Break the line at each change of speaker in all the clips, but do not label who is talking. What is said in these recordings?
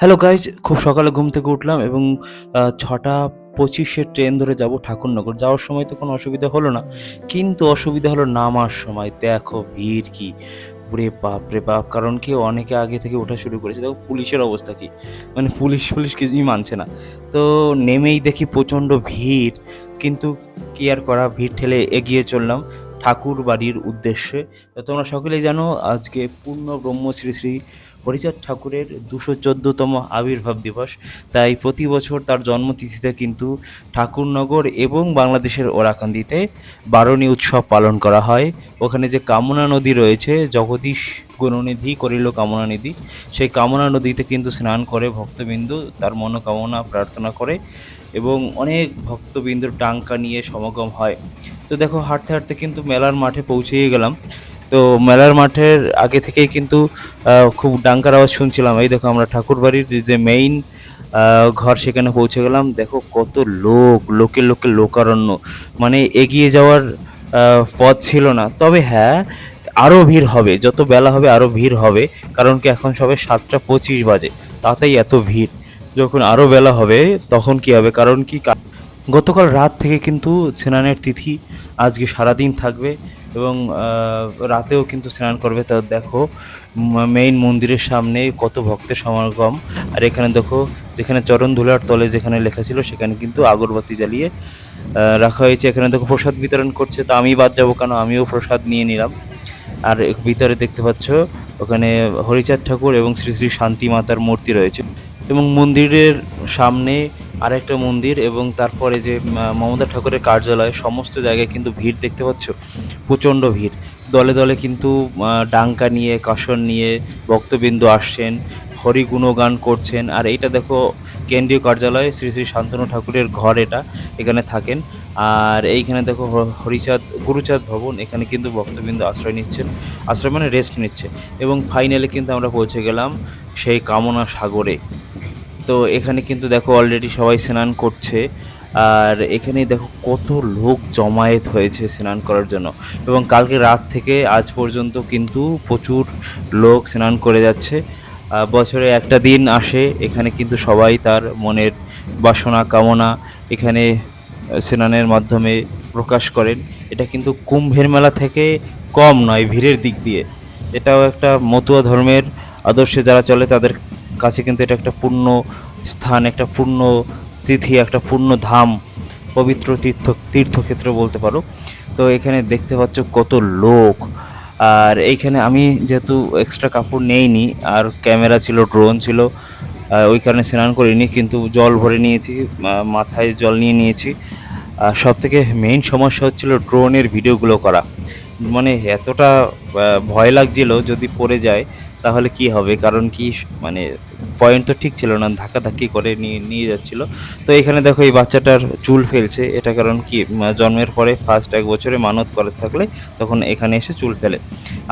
Hello guys খুব সকালে ঘুম থেকে উঠলাম এবং ছটা পঁচিশে ট্রেন ধরে যাব ঠাকুরনগর। যাওয়ার সময় তো কোনো অসুবিধা হলো না। কিন্তু অসুবিধা হলো নামার সময়। দেখো ভিড় কি। ওরে বাপ রে বাপ, কারণ কি অনেকে আগে থেকে ওঠা শুরু করেছে। দেখো পুলিশের অবস্থা কি। মানে পুলিশ পুলিশ কিছুই মানছে না। তো নেমেই দেখি প্রচণ্ড ভিড়। কিন্তু কি আর করা, ভিড় ঠেলে এগিয়ে চললাম। ঠাকুর বাড়ির উদ্দেশ্যে তোমরা সকলেই জানো, আজকে পূর্ণ ব্রহ্ম শ্রী শ্রী হরিচাঁদ ঠাকুরের দুশো চোদ্দোতম আবির্ভাব দিবস। তাই প্রতি বছর তার জন্মতিথিতে কিন্তু ঠাকুরনগর এবং বাংলাদেশের ওরাকান্দিতে বারণী উৎসব পালন করা হয়। ওখানে যে কামনা নদী রয়েছে, জগদীশ গুণনিধি করিল কামনা নদী সেই কামনা নদীতে কিন্তু স্নান করে ভক্তবিন্দু তার মনোকামনা প্রার্থনা করে। এবং অনেক ভক্তবিন্দুর ডাঙ্কা নিয়ে সমাগম হয়। তো দেখো, হাঁটতে হাঁটতে কিন্তু মেলার মাঠে পৌঁছেই গেলাম। তো মেলার মাঠের আগে থেকেই কিন্তু খুব ডাঙ্কার আওয়াজ শুনছিলাম। এই দেখো, আমরা ঠাকুরবাড়ির যে মেইন ঘর সেখানে পৌঁছে গেলাম। দেখো, কত লোক, লোকে লোকে লোকারণ্য। মানে এগিয়ে যাওয়ার পথ ছিল না। তবে হ্যাঁ আরও ভিড় হবে। যত বেলা হবে আরও ভিড় হবে। কারণ কি এখন সবে সাতটা পঁচিশ বাজে। তাতেই এত ভিড়। যখন আরও বেলা হবে, তখন কি হবে? কারণ কি গতকাল রাত থেকে কিন্তু স্নানের তিথি আজকে সারাদিন থাকবে এবং রাতেও কিন্তু স্নান করবে। তা দেখো মেইন মন্দিরের সামনে কত ভক্তের সমাগম। আর এখানে দেখো, যেখানে চরণ ধুলার তলে যেখানে লেখা ছিল, সেখানে কিন্তু আগরবাতি জ্বালিয়ে রাখা হয়েছে। এখানে দেখো, প্রসাদ বিতরণ করছে। তো আমি বাদ যাব কেন? আমিও প্রসাদ নিয়ে নিলাম। আর ভিতরে দেখতে পাচ্ছ, ওখানে হরিচাঁদ ঠাকুর এবং শ্রী শ্রী শান্তি মাতার মূর্তি রয়েছে। এবং মন্দিরের সামনে আরেকটা মন্দির এবং তারপরে যে মমতা ঠাকুরের কার্যালয়, সমস্ত জায়গায় কিন্তু ভিড় দেখতে পাচ্ছ, প্রচণ্ড ভিড়। দলে দলে কিন্তু ডাঙ্কা নিয়ে কাসন নিয়ে ভক্তবিন্দু আসছেন, হরি গুণগান করছেন। আর এইটা দেখো, কেন্দ্রীয় কার্যালয়, শ্রী শ্রী শান্তনু ঠাকুরের ঘর এটা, এখানে থাকেন। আর এইখানে দেখো হরিচাঁদ, গুরুচাঁদ ভবন, এখানে কিন্তু ভক্তবিন্দু আশ্রয় নিচ্ছেন, আশ্রয় মানে রেস্ট নিচ্ছে। এবং ফাইনালে কিন্তু আমরা পৌঁছে গেলাম সেই কামনা সাগরে। তো এখানে কিন্তু দেখো অলরেডি সবাই স্নান করছে। আর এখানে দেখো কত লোক জমায়েত হয়েছে স্নান করার জন্য। এবং কালকে রাত থেকে আজ পর্যন্ত কিন্তু প্রচুর লোক স্নান করে যাচ্ছে। বছরে একটা দিন আসে, এখানে কিন্তু সবাই তার মনের বাসনা, কামনা এখানে স্নানের মাধ্যমে প্রকাশ করেন। এটা কিন্তু কুম্ভের মেলা থেকে কম নয়, ভিড়ের দিক দিয়ে। এটাও একটা মতুয়া ধর্মের আদর্শে যারা চলে তাদের কাছে কিন্তু এটা একটা পূর্ণ স্থান, একটা পূর্ণ তিথি, একটা পূর্ণ ধাম পবিত্র তীর্থ, তীর্থক্ষেত্র বলতে পারো। তো এখানে দেখতে পাচ্ছ কত লোক। আর এইখানে আমি যেহেতু এক্সট্রা কাপড় নেইনি, আর ক্যামেরা ছিল ড্রোন ছিল ওই কারণে স্নান করিনি, কিন্তু জল ভরে নিয়েছি মাথায় জল নিয়ে নিয়েছি। আর সব থেকে মেইন সমস্যা হচ্ছিল ড্রোনের ভিডিওগুলো করা। মানে এতটা ভয় লাগছিল যদি পড়ে যায়, তাহলে কি হবে? কারণ কি মানে পয়েন্ট তো ঠিক ছিল না, ধাক্কাধাক্কি করে নিয়ে নিয়ে যাচ্ছিল। তো এখানে দেখো এই বাচ্চাটার চুল ফেলছে। এটা কারণ কি জন্মের পরে ফার্স্ট এক বছরে মানত করে থাকলে তখন এখানে এসে চুল ফেলে।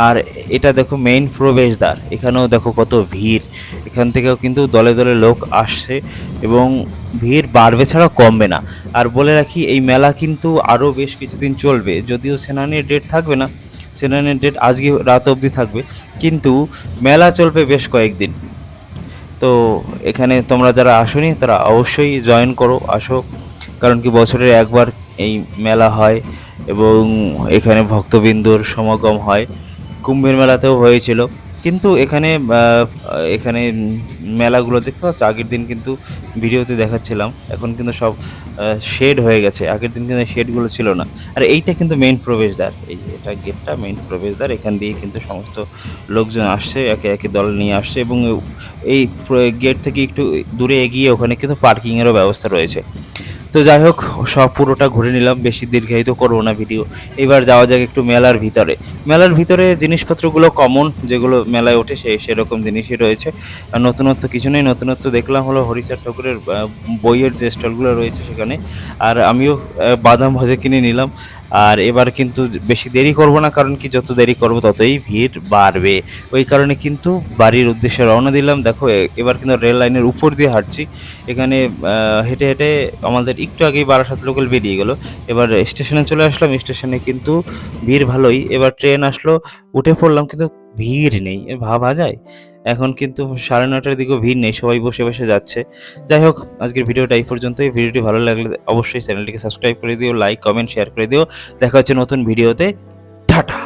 আর এটা দেখো মেইন প্রবেশদ্বার। এখানেও দেখো কত ভিড়। এখান থেকেও কিন্তু দলে দলে লোক আসছে এবং ভিড় বাড়বে ছাড়া কমবে না। আর বলে রাখি, এই মেলা কিন্তু আরও বেশ কিছুদিন চলবে। যদিও সেনানের ডেট থাকবে না, সেনানের ডেট আজকে রাত অবধি থাকবে। কিন্তু মেলা চলবে বেশ কয়েকদিন। তো এখানে তোমরা যারা আসোনি, তারা অবশ্যই জয়েন করো, আসো। কারণ কি বছরের একবার এই মেলা হয় এবং এখানে ভক্তবৃন্দর সমাগম হয়। কুম্ভের মেলাতেও হয়েছিল। কিন্তু এখানে এখানে মেলাগুলো দেখতে পাচ্ছ? আগের দিন কিন্তু ভিডিওতে দেখাচ্ছিলাম। এখন কিন্তু সব শেড হয়ে গেছে। আগের দিন কিন্তু শেডগুলো ছিল না। আর এইটা কিন্তু মেইন প্রবেশদ্বার। এই এটা গেটটা মেইন প্রবেশদ্বার। এখান দিয়ে কিন্তু সমস্ত লোকজন আসছে, একে একে দল নিয়ে আসছে এবং এই গেট থেকে একটু দূরে এগিয়ে ওখানে কিন্তু পার্কিংয়েরও ব্যবস্থা রয়েছে। তো যাই হোক, সব পুরোটা ঘুরে নিলাম, বেশি দীর্ঘায়িত করব না ভিডিও এবার যাওয়া যাক একটু মেলার ভিতরে। মেলার ভিতরে জিনিসপত্রগুলো কমন যেগুলো মেলায় ওঠে সেই সেরকম জিনিসই রয়েছে। নতুনত্ব কিছু নেই, নতুনত্ব দেখলাম হলো হরিচাঁদ ঠাকুরের বইয়ের যে স্টলগুলো রয়েছে সেখানে। আর আমিও বাদাম ভাজা কিনে নিলাম। আর এবার কিন্তু বেশি দেরি করব না, কারণ কি যত দেরি করব ততই ভিড় বাড়বে। ওই কারণে কিন্তু বাড়ির উদ্দেশ্যে রওনা দিলাম। দেখো এবার কিন্তু রেল লাইনের উপর দিয়ে হাঁটছি। এখানে হেঁটে হেঁটে আমাদের একটু আগেই বারাসাত লোকাল বেরিয়ে গেল। এবার স্টেশনে চলে আসলাম। স্টেশনে কিন্তু ভিড় ভালোই। এবার ট্রেন আসলো। উঠে পড়লাম কিন্তু ভিড় নেই। ভাবা যায়? এখন কিন্তু সাড়ে নটার দিকেও ভিড় নেই, সবাই বসে বসে যাচ্ছে। যাই হোক, আজকের ভিডিওটা এই পর্যন্তই। ভিডিওটি ভালো লাগলে অবশ্যই চ্যানেলটিকে সাবস্ক্রাইব করে দিও, লাইক, কমেন্ট, শেয়ার করে দিও। দেখা হচ্ছে নতুন ভিডিওতে। টাটা!